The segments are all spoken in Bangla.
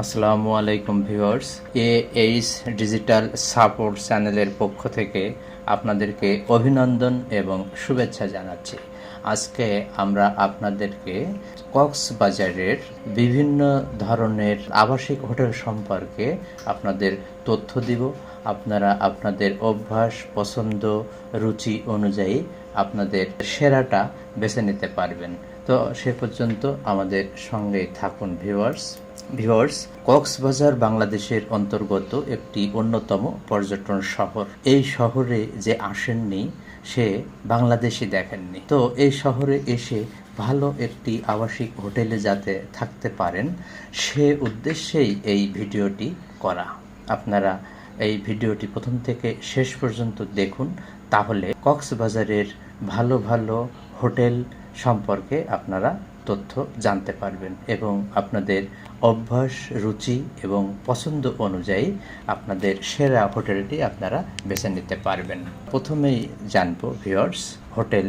আসসালামু আলাইকুম viewers, A H digital support চ্যানেলের পক্ষ থেকে আপনাদেরকে অভিনন্দন এবং শুভেচ্ছা জানাচ্ছি। আজকে আমরা আপনাদেরকে কক্সবাজারের বিভিন্ন ধরনের আবাসিক হোটেল সম্পর্কে আপনাদের তথ্য দিব। আপনারা আপনাদের অভ্যাস, পছন্দ, রুচি অনুযায়ী আপনাদের সেরাটা বেছে নিতে পারবেন। তো সে পর্যন্ত আমাদের সঙ্গেই থাকুন ভিউয়ার্স। ভিউয়ার্স, কক্সবাজার বাংলাদেশের অন্তর্গত একটি অন্যতম পর্যটন শহর। এই শহরে যে আসেননি, সে বাংলাদেশি দেখেননি। তো এই শহরে এসে ভালো একটি আবাসিক হোটেলে যাতে থাকতে পারেন, সে উদ্দেশ্যেই এই ভিডিওটি করা। আপনারা এই ভিডিওটি প্রথম থেকে শেষ পর্যন্ত দেখুন, তাহলে কক্সবাজারের ভালো ভালো হোটেল সম্পর্কে আপনারা তথ্য জানতে পারবেন এবং আপনাদের অভ্যাস, রুচি এবং পছন্দ অনুযায়ী আপনাদের সেরা হোটেলটি আপনারা বেছে নিতে পারবেন। প্রথমেই জানব viewers hotel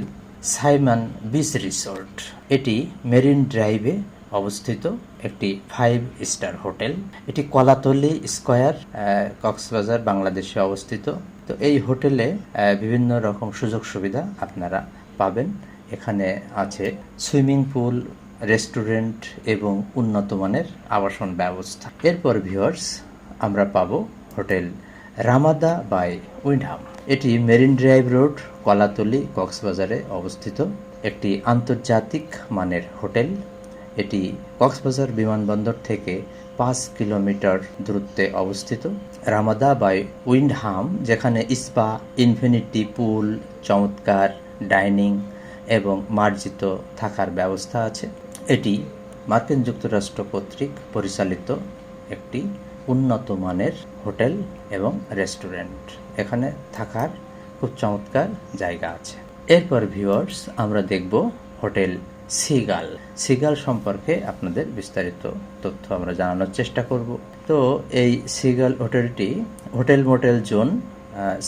Simon beach resort. এটি মেরিন ড্রাইভে অবস্থিত একটি ফাইভ স্টার হোটেল। এটি কলাতলি স্কয়ার কক্সবাজার, বাংলাদেশে অবস্থিত। তো এই হোটেলে বিভিন্ন রকম সুযোগ সুবিধা আপনারা পাবেন। এখানে আছে সুইমিং পুল রেস্টুরেন্ট এবং উন্নত মানের আবাসন ব্যবস্থা। এরপর, ভিউয়ার্স, আমরা পাবো হোটেল রামাদা বাই উইন্ডহাম। এটি মেরিন ড্রাইভ রোড, কলাতলি, কক্সবাজারে অবস্থিত একটি আন্তর্জাতিক মানের হোটেল। এটি কক্সবাজার বিমানবন্দর থেকে পাঁচ কিলোমিটার দূরত্বে অবস্থিত। রামাদা বাই উইন্ডহাম, যেখানে স্পা, ইনফিনিটি পুল, চমৎকার ডাইনিং এবং মার্জিত থাকার ব্যবস্থা আছে। এটি মার্কিন যুক্তরাষ্ট্র কর্তৃক পরিচালিত একটি উন্নত মানের হোটেল এবং রেস্টুরেন্ট। এখানে থাকার খুব চমৎকার জায়গা আছে। এরপর ভিউয়ার্স, আমরা দেখব হোটেল সিগাল। সিগাল সম্পর্কে আপনাদের বিস্তারিত তথ্য আমরা জানানোর চেষ্টা করব। তো এই সিগাল হোটেলটি hotel motel zone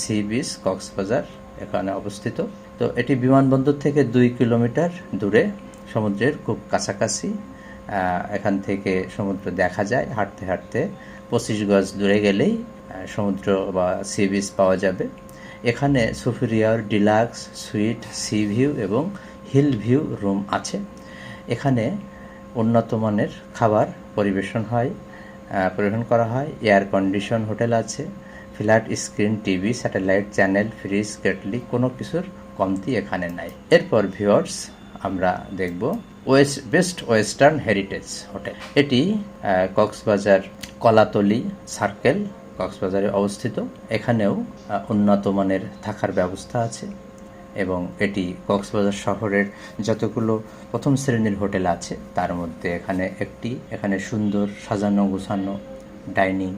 sea beach, Cox's Bazar এখানে অবস্থিত। তো এটি বিমানবন্দর থেকে দুই কিলোমিটার দূরে সমুদ্রের খুব কাছাকাছি এখান থেকে সমুদ্র দেখা যায়, হাঁটতে হাঁটতে পঁচিশ গজ দূরে গেলেই সমুদ্র বা সি বিচ পাওয়া যাবে। এখানে superior deluxe suite sea view এবং হিল ভিউ রুম আছে। এখানে উন্নত মানের খাবার পরিবেশন হয় পরিবেশন করা হয়। এয়ার কন্ডিশন হোটেল আছে flat screen TV satellite channel fridge kettle কোনো কিছুর কমতি এখানে নাই। এরপর ভিউয়ার্স আমরা দেখব west, best western heritage hotel. এটি কক্সবাজার কলাতলি সার্কেল কক্সবাজারে অবস্থিত। এখানেও উন্নত মানের থাকার ব্যবস্থা আছে এবং এটি কক্সবাজার শহরের যতগুলো প্রথম শ্রেণির হোটেল আছে, তার মধ্যে এখানে একটি, এখানে সুন্দর সাজানো গোছানো ডাইনিং,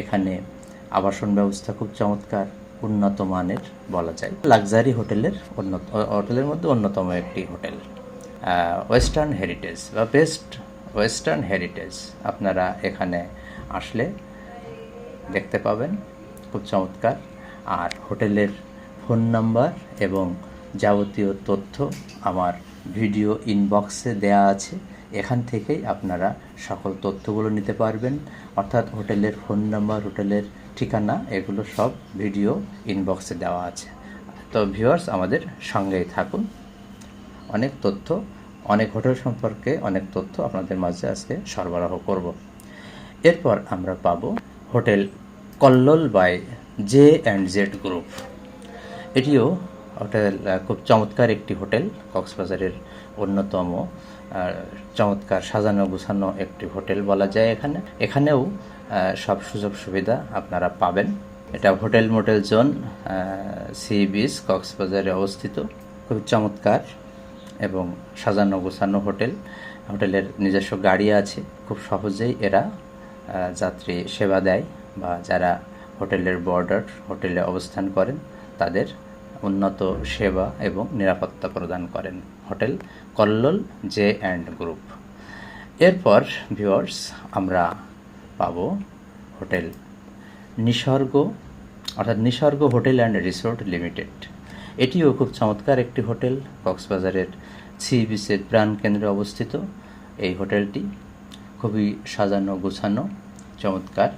এখানে আবাসন ব্যবস্থা খুব চমৎকার। উন্নত মানের বলা যায়। লাক্সারি হোটেলের উন্নত, হোটেলের মধ্যে অন্যতম একটি হোটেল। ওয়েস্টার্ন হেরিটেজ বা বেস্ট ওয়েস্টার্ন হেরিটেজ আপনারা এখানে আসলে দেখতে পাবেন। খুব চমৎকার। আর হোটেলের ফোন নাম্বার এবং যাবতীয় তথ্য আমার ভিডিও ইনবক্সে দেয়া আছে। এখান থেকেই আপনারা সকল তথ্যগুলো নিতে পারবেন। অর্থাৎ হোটেলের ফোন নাম্বার, হোটেলের ঠিকানা, এগুলো সব ভিডিও ইনবক্সে দেওয়া আছে। তো ভিউয়ার্স আমাদের সঙ্গেই থাকুন। অনেক তথ্য, অনেক হোটেল সম্পর্কে অনেক তথ্য আপনাদের মাঝে আজকে সরবরাহ করব। এরপর আমরা পাব hotel Kallol by J and Z group. এটিও হোটেল খুব চমৎকার একটি হোটেল, কক্সবাজারের অন্যতম চমৎকার সাজানো গুছানো একটি হোটেল বলা যায় এখানে। এখানেও সব সুযোগ সুবিধা আপনারা পাবেন। এটা hotel motel zone sea beach কক্সবাজারে অবস্থিত। খুব চমৎকার এবং সাজানো গোছানো হোটেল। হোটেলের নিজস্ব গাড়ি আছে। খুব সহজেই এরা যাত্রী সেবা দেয় বা যারা হোটেলের বর্ডার, হোটেলে অবস্থান করেন, তাদের উন্নত সেবা এবং নিরাপত্তা প্রদান করেন hotel Kallol J and group. এরপর ভিউয়ার্স, আমরা পাবো হোটেল। নিসর্গ, অর্থাৎ Nisorgo hotel and resort limited. এটিও খুব চমৎকার একটি হোটেল, কক্সবাজারের সি বিচের প্রাণকেন্দ্রে অবস্থিত এই হোটেলটি। খুবই সাজানো, গোছানো, চমৎকার।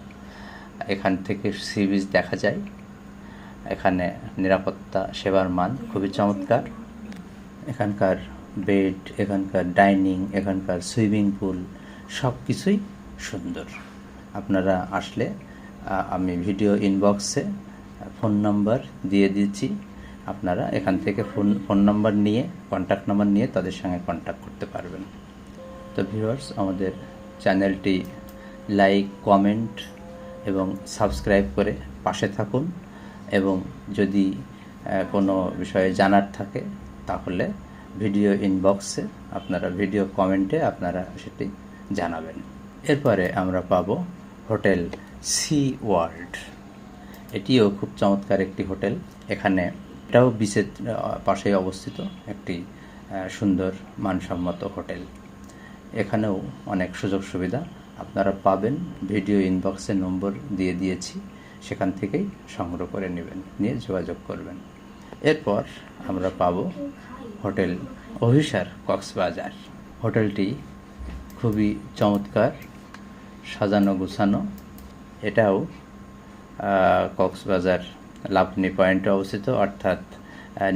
এখান থেকে সি বিচ দেখা যায়। এখানে নিরাপত্তা, সেবার মান খুবই চমৎকার। এখানকার বেড, এখানকার ডাইনিং, এখানকার সুইমিং পুল সব কিছুই সুন্দর। আপনারা আসলে আমি ভিডিও ইনবক্সে ফোন নাম্বার দিয়ে দিচ্ছি। আপনারা এখান থেকে ফোন ফোন নাম্বার নিয়ে কন্ট্যাক্ট নাম্বার নিয়ে তাদের সঙ্গে কন্ট্যাক্ট করতে পারবেন। তো ভিউয়ার্স আমাদের চ্যানেলটি লাইক কমেন্ট এবং সাবস্ক্রাইব করে পাশে থাকুন এবং যদি কোনো বিষয়ে জানার থাকে, তাহলে ভিডিও ইনবক্সে আপনারা ভিডিও কমেন্টে আপনারা সেটি জানাবেন। এরপরে আমরা পাবো হোটেল সি ওয়ার্ল্ড। এটিও খুব চমৎকার একটি হোটেল। এখানে এটাও বিচের পাশে অবস্থিত একটি সুন্দর মানসম্মত হোটেল। এখানেও অনেক সুযোগ সুবিধা আপনারা পাবেন। ভিডিও ইনবক্সে নম্বর দিয়ে দিয়েছি। সেখান থেকেই সংগ্রহ করে নেবেন, নিয়ে যোগাযোগ করবেন। এরপর আমরা পাব হোটেল অহিসার কক্সবাজার। হোটেলটি খুবই চমৎকার। সাজানো গুছানো। এটাও কক্সবাজার লাভনি পয়েন্টে অবস্থিত, অর্থাৎ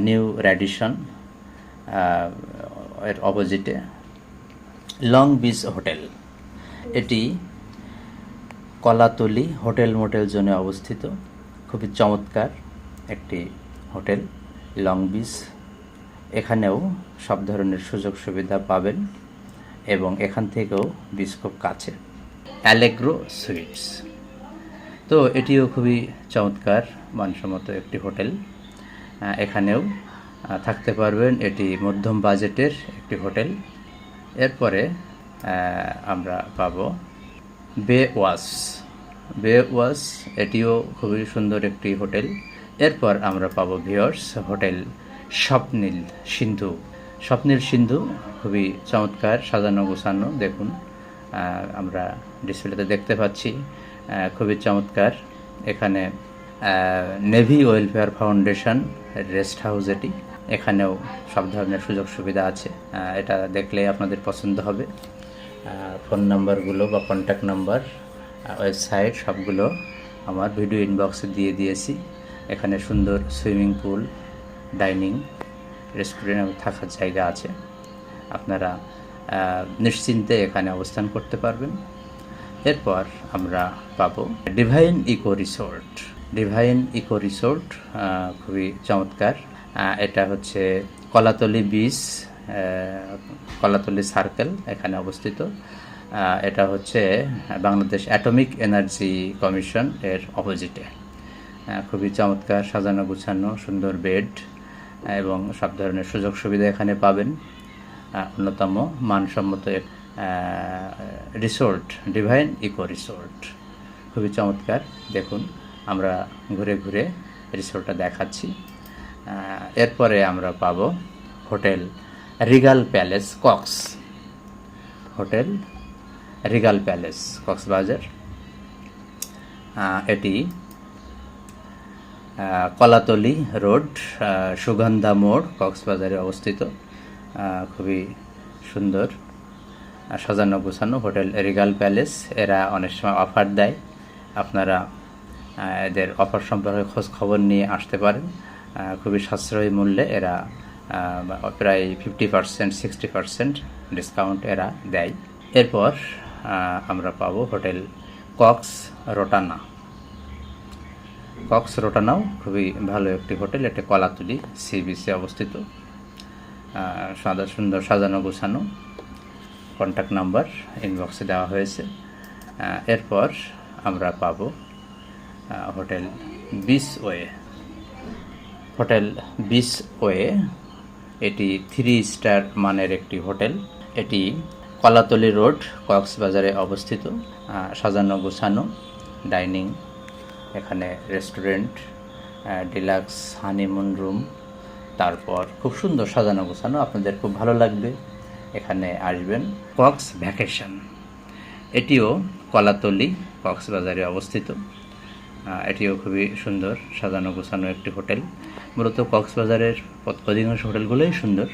নিউ র্যাডিশন এর অপোজিটে লং বিচ হোটেল। এটি কলাতলি হোটেল মোটেল জোনে অবস্থিত। খুবই চমৎকার একটি হোটেল, লং বিচ। এখানেও সব ধরনের সুযোগ সুবিধা পাবেন এবং এখান থেকেও বিচ খুব কাছে অ্যালেগ্রো সুইটস। তো এটিও খুবই চমৎকার, মানসম্মত একটি হোটেল। এখানেও থাকতে পারবেন এটি মধ্যম বাজেটের একটি হোটেল। এরপরে আমরা পাব বে ওয়াস বে ওয়াস এটিও খুবই সুন্দর একটি হোটেল। এরপর আমরা পাবো ভিওর্স হোটেল স্বপ্নীল সিন্ধু। স্বপ্নীল সিন্ধু খুবই চমৎকার, সাজানো গোছানো, দেখুন। আমরা ডিসপ্লেতে দেখতে পাচ্ছি খুবই চমৎকার। এখানে navy welfare foundation rest house এটি। এখানেও সব ধরনের সুযোগ সুবিধা আছে। এটা দেখলে আপনাদের পছন্দ হবে। ফোন নাম্বারগুলো বা কন্ট্যাক্ট নাম্বার ওয়েবসাইট সবগুলো আমার ভিডিও ইনবক্সে দিয়ে দিয়েছি। এখানে সুন্দর সুইমিং পুল, ডাইনিং রেস্টুরেন্ট থাকার জায়গা আছে। আপনারা নিশ্চিন্তে এখানে অবস্থান করতে পারবেন। এরপর আমরা পাবো divine eco resort divine eco resort খুবই চমৎকার। এটা হচ্ছে কলাতলি বিচ কলাতলি সার্কেল এখানে অবস্থিত। এটা হচ্ছে বাংলাদেশ অ্যাটমিক এনার্জি কমিশন এর অপোজিটে খুবই চমৎকার সাজানো গুছানো, সুন্দর বেড এবং সব ধরনের সুযোগ সুবিধা এখানে পাবেন। অন্যতম মানসম্মত এক রিসোর্ট ডিভাইন ইকো রিসোর্ট খুবই চমৎকার। দেখুন, আমরা ঘুরে ঘুরে রিসোর্টটা দেখাচ্ছি। এরপরে আমরা পাব hotel regal palace, Cox. Hotel regal palace, Cox's Bazar. এটি কলাতলি রোড সুগন্ধা মোড়, কক্সবাজারে অবস্থিত। খুবই সুন্দর। সাজানো গোছানো হোটেল রিগাল প্যালেস, এরা অনেক সময় অফার দেয়। আপনারা এদের অফার সম্পর্কে খোঁজ খবর নিয়ে আসতে পারেন। খুবই সাশ্রয়ী মূল্যে এরা প্রায় fifty percent sixty percent discount এরা দেয়। এরপর আমরা পাবো হোটেল কক্স রোটানা। কক্স রোটানাও খুবই ভালো একটি হোটেল, এটা কলাতুলি, সি বিচে অবস্থিত। সাদা সুন্দর সাজানো গোছানো কন্ট্যাক্ট নাম্বার ইনবক্সে দেওয়া হয়েছে। এরপর আমরা পাব হোটেল বিস ওয়ে। হোটেল বিস ওয়ে, এটি থ্রি স্টার মানের একটি হোটেল। এটি কলাতলি রোড, কক্সবাজারে অবস্থিত। সাজানো গোছানো, ডাইনিং, এখানে রেস্টুরেন্ট ডিলাক্স, হানিমুন রুম তারপর খুব সুন্দর সাজানো গোছানো, আপনাদের খুব ভালো লাগবে। এখানে আসবেন, কক্স ভ্যাকেশন। এটিও কলাতলি, কক্সবাজারে অবস্থিত। এটিও খুবই সুন্দর সাজানো গোছানো একটি হোটেল। মূলত কক্সবাজারের অধিকাংশ হোটেলগুলোই সুন্দর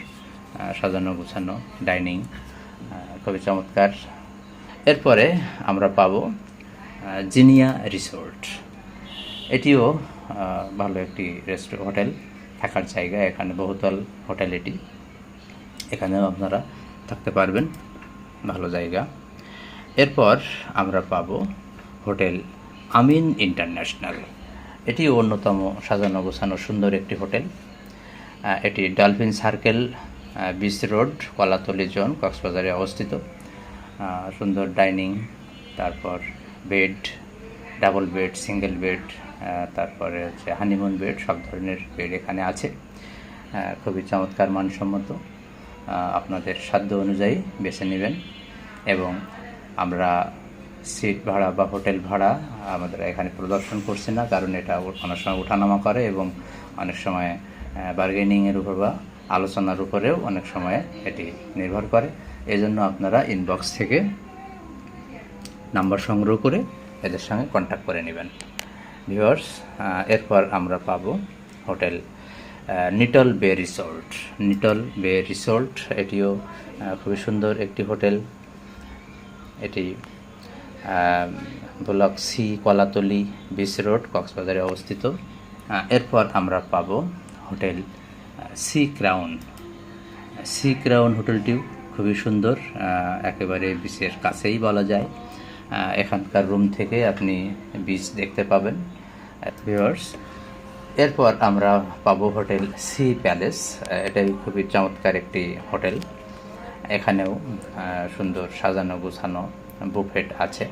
সাজানো গোছানো, ডাইনিং খুবই চমৎকার। এরপরে আমরা পাব জিনিয়া রিসোর্ট। এটিও ভালো একটি রেস্ট, হোটেল। থাকার জায়গা, এখানে বহুতল হোটেল এটি। এখানেও আপনারা থাকতে পারবেন, ভালো জায়গা। এরপর আমরা পাব হোটেল আমিন ইন্টারন্যাশনাল। এটি অন্যতম সাজানো গোছানো সুন্দর একটি হোটেল। এটি dolphin circle beach road, Kolatoli zone, কক্সবাজারে অবস্থিত। সুন্দর ডাইনিং, তারপর bed, double bed, single bed তারপরে হচ্ছে হানিমুন বেড সব ধরনের বেড এখানে আছে। খুবই চমৎকার, মানসম্মত। আপনাদের সাধ্য অনুযায়ী বেছে নেবেন এবং আমরা সিট ভাড়া বা হোটেল ভাড়া আমাদের এখানে প্রদর্শন করছি না, কারণ এটা অনেক সময় ওঠানামা করে এবং অনেক সময় বার্গেনিংয়ের উপর বা আলোচনার উপরেও অনেক সময় এটি নির্ভর করে। এজন্য আপনারা ইনবক্স থেকে নাম্বার সংগ্রহ করে এদের সঙ্গে কন্ট্যাক্ট করে নেবেন। ভিউয়ার্স এরপর আমরা পাব হোটেল নিটল বে রিসোর্ট নিটল বে রিসোর্ট এটিও খুবই সুন্দর একটি হোটেল। এটি block C Kolatoli beach road কক্সবাজারে অবস্থিত। এরপর আমরা পাব hotel sea crown sea crown হোটেলটিও খুবই সুন্দর একেবারে বিচের কাছেই বলা যায়। এখানকার রুম থেকে আপনি বিচ দেখতে পাবেন ভিউয়ার্স এরপর আমরা পাবো হোটেল সি প্যালেস এটাই খুবই চমৎকার একটি হোটেল। এখানেও সুন্দর সাজানো গোছানো বুফেট আছে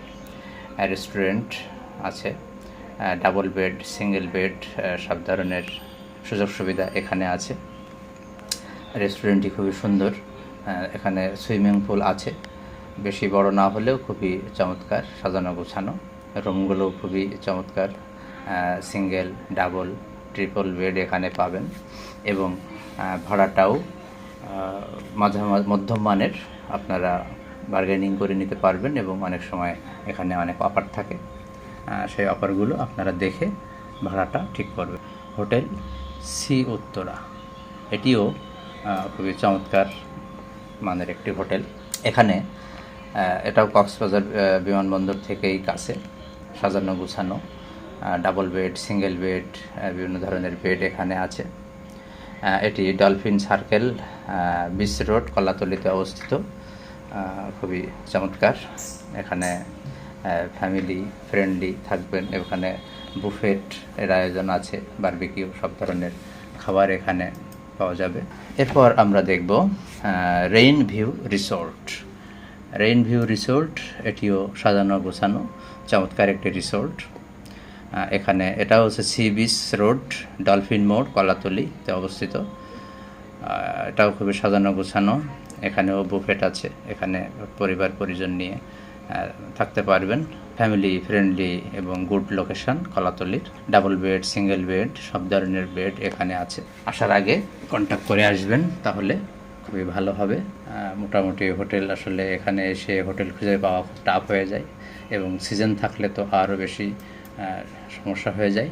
রেস্টুরেন্ট আছে ডাবল বেড সিঙ্গেল বেড সব ধরনের সুযোগ সুবিধা এখানে আছে। রেস্টুরেন্টটি খুবই সুন্দর এখানে সুইমিং পুল আছে। বেশি বড় না হলেও খুবই চমৎকার সাজানো গোছানো। রুমগুলো খুবই চমৎকার সিঙ্গেল ডাবল ট্রিপল বেড এখানে পাবেন এবং ভাড়াটাও আহ, মাঝা মধ্যম মানের আপনারা বার্গেনিং করে নিতে পারবেন এবং অনেক সময় এখানে অনেক অফার থাকে। সেই অফারগুলো আপনারা দেখে ভাড়াটা ঠিক করবেন। হোটেল সি উত্তরা এটিও খুবই চমৎকার মানের একটি হোটেল। এখানে এটাও কক্সবাজার বিমানবন্দর থেকেই কাছে, সাজানো গুছানো ডাবল বেড সিঙ্গেল বেড বিভিন্ন ধরনের বেড এখানে আছে। এটি ডলফিন সার্কেল বিচ রোড কলাতলিতে অবস্থিত। খুবই চমৎকার। এখানে ফ্যামিলি ফ্রেন্ডলি থাকবেন। এখানে বুফেট এর আয়োজন আছে বারবিকিউ সব ধরনের খাবার এখানে পাওয়া যাবে। এরপর আমরা দেখব rain view resort rain view resort, এটিও সাজানো গোছানো, চমৎকার একটি রিসোর্ট। এখানে এটা হচ্ছে সি বিচ রোড, ডলফিন মোড় কলাতলিতে অবস্থিত। এটাও খুবই সাজানো গোছানো। এখানেও বুফেট আছে, এখানে পরিবার পরিজন নিয়ে থাকতে পারবেন। ফ্যামিলি ফ্রেন্ডলি এবং গুড লোকেশন কলাতলির। ডাবল বেড, সিঙ্গেল বেড, সব ধরনের বেড এখানে আছে। আসার আগে কন্ট্যাক্ট করে আসবেন, তাহলে খুবই ভালো হবে। মোটামুটি হোটেল আসলে এখানে এসে হোটেল খুঁজে পাওয়া খুব টাফ হয়ে যায় এবং সিজন থাকলে তো আরও বেশি সমস্যা হয়ে যায়।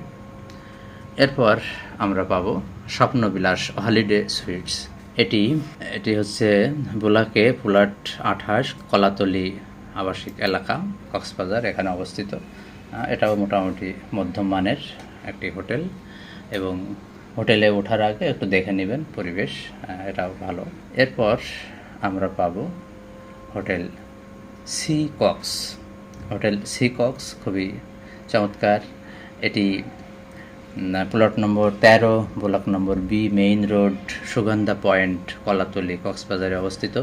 এরপর আমরা পাবো স্বপ্নবিলাস হলিডে সুইটস এটি এটি হচ্ছে বোলাকে পুলাট আঠাশ কলাতলি আবাসিক এলাকা, কক্সবাজার এখানে অবস্থিত। এটাও মোটামুটি মধ্যম মানের একটি হোটেল এবং হোটেলে ওঠার আগে একটু দেখে নেবেন পরিবেশ এটাও ভালো। এরপর আমরা পাবো hotel sea Cox hotel sea Cox খুবই চমৎকার। এটি প্লট নম্বর তেরো, block number B, main road, Sugandha point, Kolatoli, কক্সবাজারে অবস্থিত।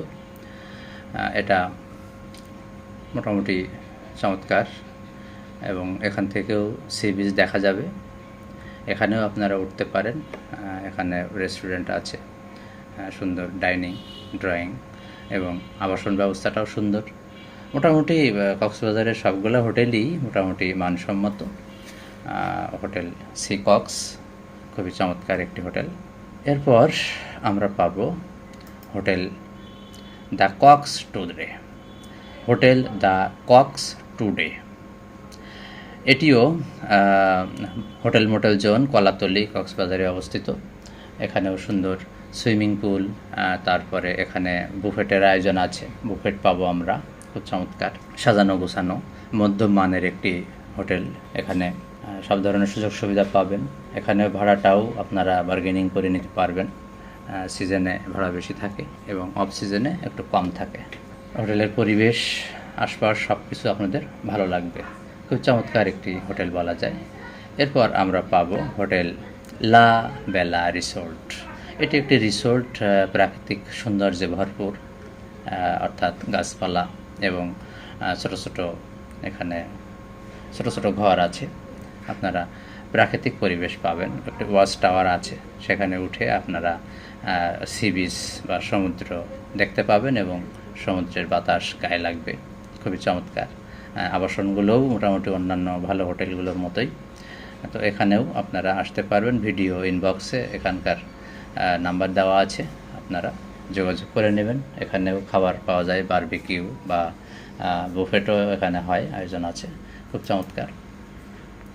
এটা মোটামুটি চমৎকার এবং এখান থেকেও সি বিচ দেখা যাবে। এখানেও আপনারা উঠতে পারেন। এখানে রেস্টুরেন্ট আছে। সুন্দর ডাইনিং, ড্রয়িং এবং আবাসন ব্যবস্থাটাও সুন্দর। মোটামুটি কক্সবাজারের সবগুলো হোটেলই মোটামুটি মানসম্মত। হোটেল সি কক্স, খুবই চমৎকার একটি হোটেল। এরপর আমরা পাব hotel the Cox today. Hotel the Cox today. এটিও হোটেল মোটেল জোন, কলাতলি, কক্সবাজারে অবস্থিত। এখানেও সুন্দর সুইমিং পুল তারপরে এখানে বুফেটের আয়োজন আছে। বুফেট পাবো আমরা, খুব চমৎকার। সাজানো, গোছানো মধ্যম মানের একটি হোটেল। এখানে সব ধরনের সুযোগ সুবিধা পাবেন। এখানে ভাড়াটাও আপনারা বার্গেনিং করে নিতে পারবেন। সিজনে ভাড়া বেশি থাকে এবং অফ সিজনে একটু কম থাকে। হোটেলের পরিবেশ আশপাশ সব কিছু আপনাদের ভালো লাগবে। খুব চমৎকার একটি হোটেল বলা যায়। এরপর আমরা পাবো হোটেল লা বেলা রিসোর্ট। এটি একটি রিসোর্ট প্রাকৃতিক সৌন্দর্যে ভরপুর অর্থাৎ গাছপালা এবং ছোট ছোট এখানে ছোট ছোট ঘর আছে। আপনারা প্রাকৃতিক পরিবেশ পাবেন। একটি ওয়াচ টাওয়ার আছে। সেখানে উঠে আপনারা সি বিচ বা সমুদ্র দেখতে পাবেন এবং সমুদ্রের বাতাস গায়ে লাগবে। খুবই চমৎকার। আবাসনগুলোও মোটামুটি অন্যান্য ভালো হোটেলগুলোর মতোই। তো এখানেও আপনারা আসতে পারবেন। ভিডিও ইনবক্সে এখানকার নাম্বার দেওয়া আছে আপনারা, যোগাযোগ করে নেবেন। এখানেও খাবার পাওয়া যায় বারবিকিউ বা বুফেটও এখানে হয়, আয়োজন আছে। খুব চমৎকার।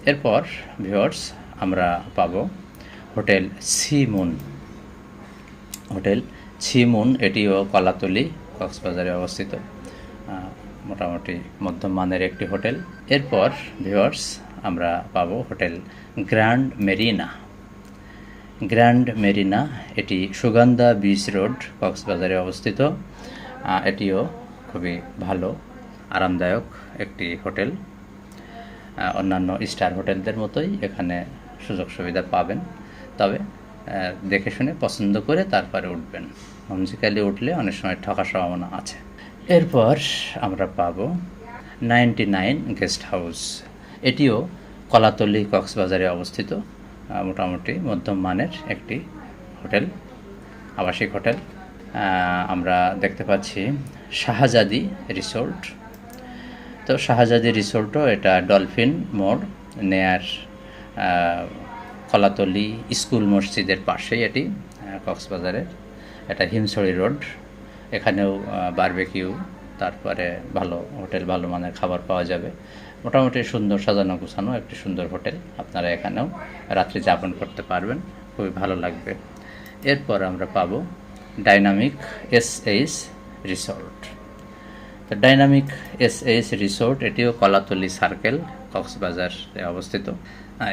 এরপর ভিওর্স আমরা পাবো হোটেল সিমুন। হোটেল ছিমুন এটিও কলাতলি, কক্সবাজারে অবস্থিত। মোটামুটি মধ্যম মানের একটি হোটেল। এরপর ভিওয়ার্স আমরা পাবো hotel grand marina. Grand marina, এটি সুগন্ধা বিচ রোড, কক্সবাজারে অবস্থিত। এটিও খুবই ভালো, আরামদায়ক একটি হোটেল। অন্যান্য স্টার হোটেলদের মতোই এখানে সুযোগ সুবিধা পাবেন। তবে দেখে শুনে পছন্দ করে তারপরে উঠবেন। হোমজিক্যালি উঠলে অনেক সময় ঠকার সম্ভাবনা আছে। এরপর আমরা পাব নাইনটি নাইন গেস্ট হাউস। এটিও কলাতলি কক্সবাজারে অবস্থিত। মোটামুটি মধ্যম মানের একটি হোটেল, আবাসিক হোটেল। আমরা দেখতে পাচ্ছি শাহজাদি রিসোর্ট। তো শাহজাদি রিসোর্টও এটা ডলফিন মোড় নেয়ার কলাতলি স্কুল মসজিদের পাশেই এটি কক্সবাজারের। এটা হিমসড়ি রোড। এখানেও বারবেকিউ তারপরে ভালো হোটেল, ভালো মানের খাবার পাওয়া যাবে। মোটামুটি সুন্দর সাজানো গোছানো একটি সুন্দর হোটেল আপনারা এখানেও রাত্রি যাপন করতে পারবেন, খুবই ভালো লাগবে। এরপর আমরা পাবো ডাইনামিক এস এইচ রিসোর্ট। তো ডাইনামিক এস এইচ রিসোর্ট, এটিও কলাতলি সার্কেল, কক্সবাজারে অবস্থিত।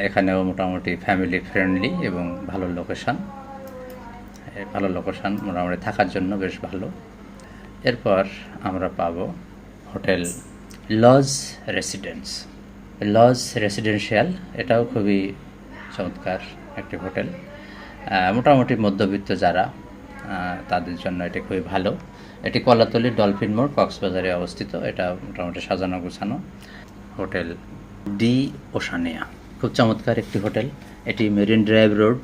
এখানেও মোটামুটি ফ্যামিলি ফ্রেন্ডলি এবং ভালো লোকেশান। ভালো লোকেশান মোটামুটি থাকার জন্য বেশ ভালো। এরপর আমরা পাবো hotel lodge residence lodge residential, এটাও খুবই চমৎকার একটি হোটেল। মোটামুটি মধ্যবিত্ত যারা তাদের জন্য এটি খুবই ভালো। এটি কলাতলি ডলফিন মোড়, কক্সবাজারে অবস্থিত। এটা মোটামুটি সাজানো গোছানো হোটেল ডি ওশানিয়া। খুব চমৎকার একটি হোটেল। এটি মেরিন ড্রাইভ রোড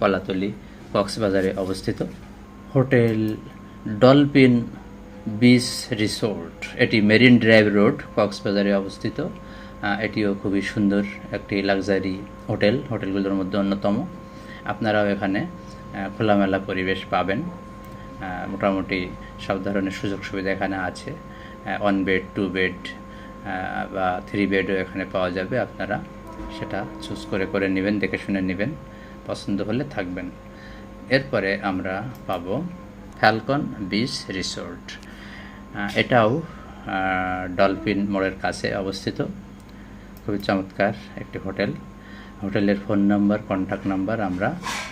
কলাতলি কক্সবাজারে অবস্থিত। হোটেল ডলফিন বিচ রিসোর্ট, এটি মেরিন ড্রাইভ রোড, কক্সবাজারে অবস্থিত। এটিও খুবই সুন্দর একটি লাক্সারি হোটেল, হোটেলগুলোর মধ্যে অন্যতম। আপনারাও এখানে খোলামেলা পরিবেশ পাবেন। মোটামুটি সব ধরনের সুযোগ সুবিধা এখানে আছে। ওয়ান বেড টু বেড বা থ্রি বেডও এখানে পাওয়া যাবে আপনারা। সেটা চুজ করে করে নেবেন, দেখে শুনে নেবেন। পছন্দ হলে থাকবেন। এরপরে আমরা পাবো ফ্যালকন বিচ রিসোর্ট এটাও ডলফিন মোড়ের কাছে অবস্থিত। খুবই চমৎকার একটি হোটেল। হোটেলের ফোন নাম্বার কন্ট্যাক্ট নাম্বার আমরা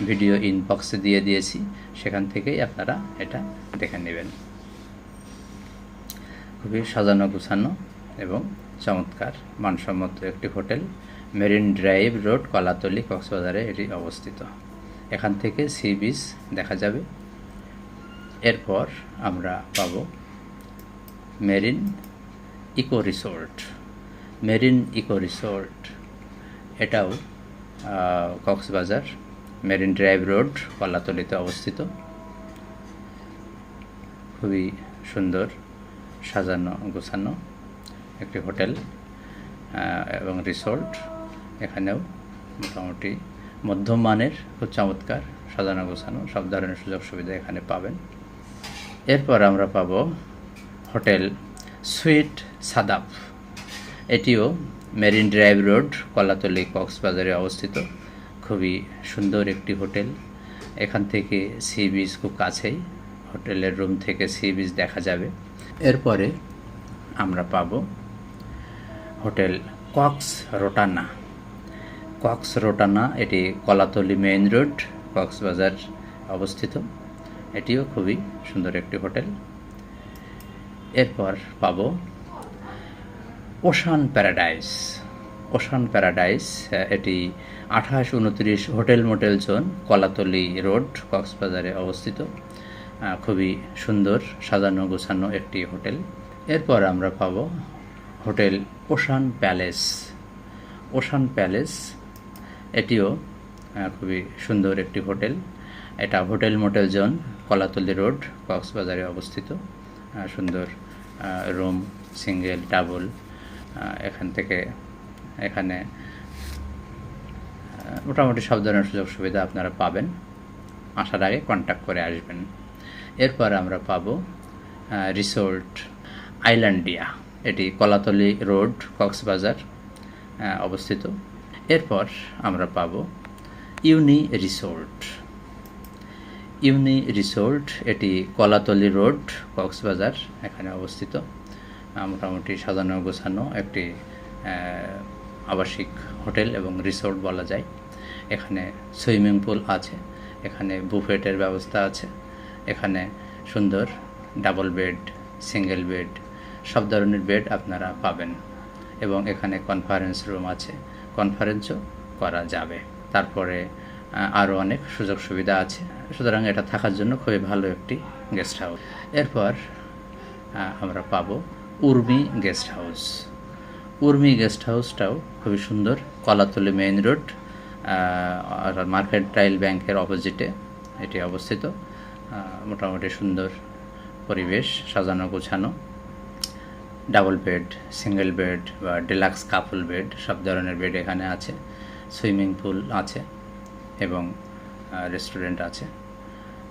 ভিডিও ইনবক্সে দিয়ে দিয়েছি। সেখান থেকেই আপনারা এটা দেখে নেবেন। খুবই সাজানো গুছানো এবং চমৎকার, মানসম্মত একটি hotel. Marine drive road, Kolatoli, কক্সবাজারে এটি অবস্থিত। এখান থেকে সি বিচ দেখা যাবে। এরপর আমরা পাবো marine eco resort marine eco resort এটাও কক্সবাজার মেরিন ড্রাইভ রোড কলাতলিতে অবস্থিত। খুবই সুন্দর, সাজানো, গোছানো একটি হোটেল এবং রিসোর্ট। এখানেও মোটামুটি মধ্যম মানের খুব চমৎকার সাজানো গোছানো সব ধরনের সুযোগ সুবিধা এখানে পাবেন। এরপর আমরা পাব হোটেল সুইট সাদাফ এটিও মেরিন ড্রাইভ রোড, কলাতলি কক্সবাজারে অবস্থিত। খুবই সুন্দর একটি হোটেল। এখান থেকে সি বিচ খুব কাছেই হোটেলের রুম থেকে সি বিচ দেখা যাবে। এরপরে আমরা পাব hotel Cox Rotana. Cox Rotana, এটি কলাতলি মেইন রোড, কক্সবাজার অবস্থিত। এটিও খুবই সুন্দর একটি হোটেল। এরপর পাব ওশান প্যারাডাইস। ওশান প্যারাডাইস এটি আঠাশ উনত্রিশ hotel motel zone, Kolatoli road, কক্সবাজারে অবস্থিত। খুবই সুন্দর সাজানো গোছানো একটি হোটেল। এরপর আমরা পাব hotel ocean palace. Ocean palace, এটিও খুবই সুন্দর একটি হোটেল। এটা hotel motel zone, Kolatoli road, কক্সবাজারে অবস্থিত। সুন্দর রুম সিঙ্গেল ডাবল এখান থেকে এখানে মোটামুটি সব ধরনের সুযোগ সুবিধা আপনারা পাবেন। আসার আগে কন্ট্যাক্ট করে আসবেন। এরপর আমরা পাবো রিসোর্ট আইল্যান্ডিয়া এটি কলাতলি রোড কক্সবাজার অবস্থিত। এরপর আমরা পাব ইউনি রিসোর্ট ইউনি রিসোর্ট, এটি কলাতলি রোড, কক্সবাজার, এখানে অবস্থিত। মোটামুটি সাজানো গোছানো একটি আবাসিক হোটেল এবং রিসোর্ট বলা যায়। এখানে সুইমিং পুল আছে, এখানে বুফেটের ব্যবস্থা আছে, এখানে সুন্দর ডাবল বেড, সিঙ্গেল বেড, সব ধরনের বেড আপনারা পাবেন এবং এখানে কনফারেন্স রুম আছে। কনফারেন্সও করা যাবে। তারপরে আরও অনেক সুযোগ সুবিধা আছে। সুতরাং এটা থাকার জন্য খুবই ভালো একটি গেস্ট হাউস এরপর আমরা পাবো Urmi guest house Urmi guest হাউসটাও খুবই সুন্দর, কলাতলি মেইন রোড মার্কেট টাইল ব্যাংকের অপোজিটে এটি অবস্থিত। মোটামুটি সুন্দর পরিবেশ, সাজানো গোছানো ডাবল বেড সিঙ্গেল বেড বা ডিলাক্স কাপল বেড সব ধরনের বেড এখানে আছে সুইমিং পুল আছে এবং রেস্টুরেন্ট আছে।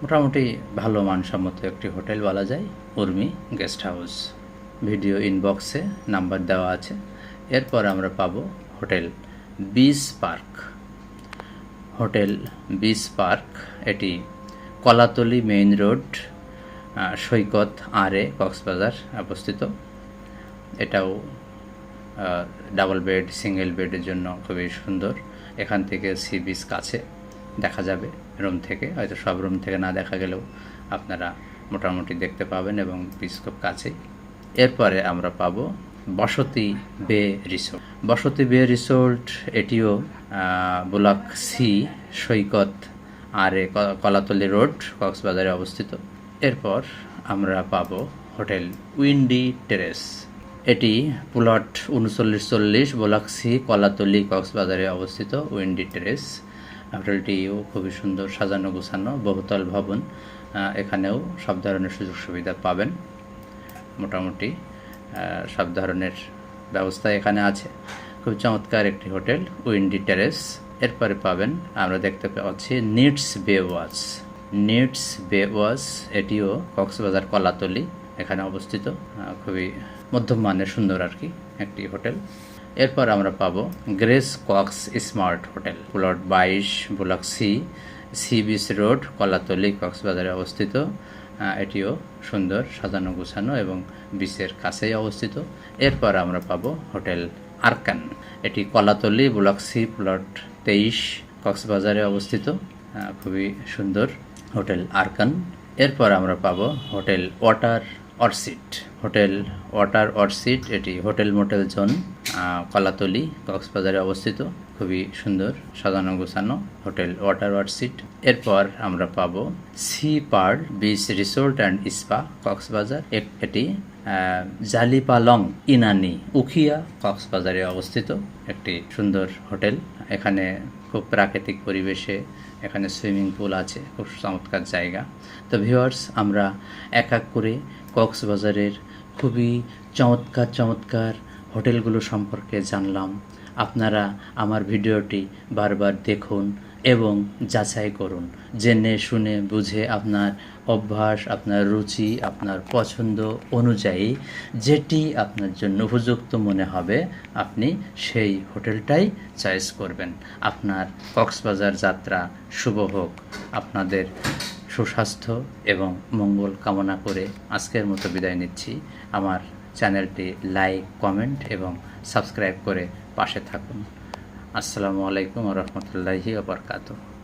মোটামুটি ভালো, মানসম্মত একটি হোটেল বলা যায়। উর্মি গেস্ট হাউস ভিডিও ইনবক্সে নাম্বার দেওয়া আছে। এরপর আমরা পাবো hotel beach park hotel beach park এটি কলাতলি মেইন রোড সৈকত আরে কক্সবাজার অবস্থিত। এটাও ডাবল বেড সিঙ্গেল বেডের জন্য খুবই সুন্দর। এখান থেকে সি বিচ কাছে। দেখা যাবে রুম থেকে। হয়তো সব রুম থেকে না দেখা গেলেও আপনারা মোটামুটি দেখতে পাবেন এবং বিচ খুব কাছেই। এরপরে আমরা পাবো বসতি বে রিসোর্ট। বসতি বে রিসোর্ট এটিও ব্লক সি সৈকত আর এ কলাতলি রোড, কক্সবাজারে অবস্থিত। এরপর আমরা পাব হোটেল উইন্ডি টেরেস। এটি প্লট উনচল্লিশ চল্লিশ, ব্লক সি কলাতলি, কক্সবাজারে অবস্থিত উইন্ডি টেরেস। হোটেলটিও খুবই সুন্দর সাজানো গোছানো বহুতল ভবন এখানেও সব ধরনের সুযোগ সুবিধা পাবেন। মোটামুটি সব ধরনের ব্যবস্থা এখানে আছে। খুব চমৎকার একটি হোটেল, উইন্ডি টেরেস। এরপরে পাবেন, আমরা দেখতে পাচ্ছি নিটস বে ওয়াচ নিটস বে ওয়াচ এটিও কক্সবাজার কলাতলি, এখানে অবস্থিত। খুবই মধ্যম মানের সুন্দর আর কি একটি হোটেল। এরপর আমরা পাবো grace Cox smart hotel, plot বাইশ, block C sea beach road, Kolatoli, কক্সবাজারে অবস্থিত। এটিও সুন্দর সাজানো গোছানো এবং বিচের কাছেই অবস্থিত। এরপর আমরা পাবো হোটেল আরকান, এটি কলাতলি, ব্লক সি, প্লট তেইশ, কক্সবাজারে অবস্থিত। খুবই সুন্দর হোটেল আরকান। এরপর আমরা পাবো hotel water orchid hotel, water orchid এটি হোটেল মোটেল জোন কলাতলি, কক্সবাজারে অবস্থিত। খুবই সুন্দর, সাজানো গোছানো হোটেল, ওয়াটার অর্সিড এরপর আমরা পাবো sea pearl beach resort and spa, Cox's Bazar. এটি জালিপালং ইনানি উখিয়া কক্সবাজারে অবস্থিত একটি সুন্দর হোটেল। এখানে খুব প্রাকৃতিক পরিবেশে এখানে সুইমিং পুল আছে, খুব চমৎকার জায়গা। তো ভিউয়ার্স, আমরা এক এক করে কক্সবাজারের খুবই চমৎকার চমৎকার হোটেলগুলো সম্পর্কে জানলাম। আপনারা আমার ভিডিওটি বারবার দেখুন এবং যাচাই করুন। জেনে, শুনে, বুঝে আপনার অভ্যাস, আপনার রুচি, আপনার পছন্দ অনুযায়ী যেটি আপনার জন্য উপযুক্ত মনে হবে, আপনি সেই হোটেলটাই চয়েস করবেন। আপনার কক্সবাজার যাত্রা শুভ হোক। আপনাদের সুস্বাস্থ্য এবং মঙ্গল কামনা করে আজকের মতো বিদায় নিচ্ছি। আমার চ্যানেলটি লাইক কমেন্ট এবং সাবস্ক্রাইব করে পাশে থাকুন। আসসালামু আলাইকুম রহমতুল্লাহি আবরকাত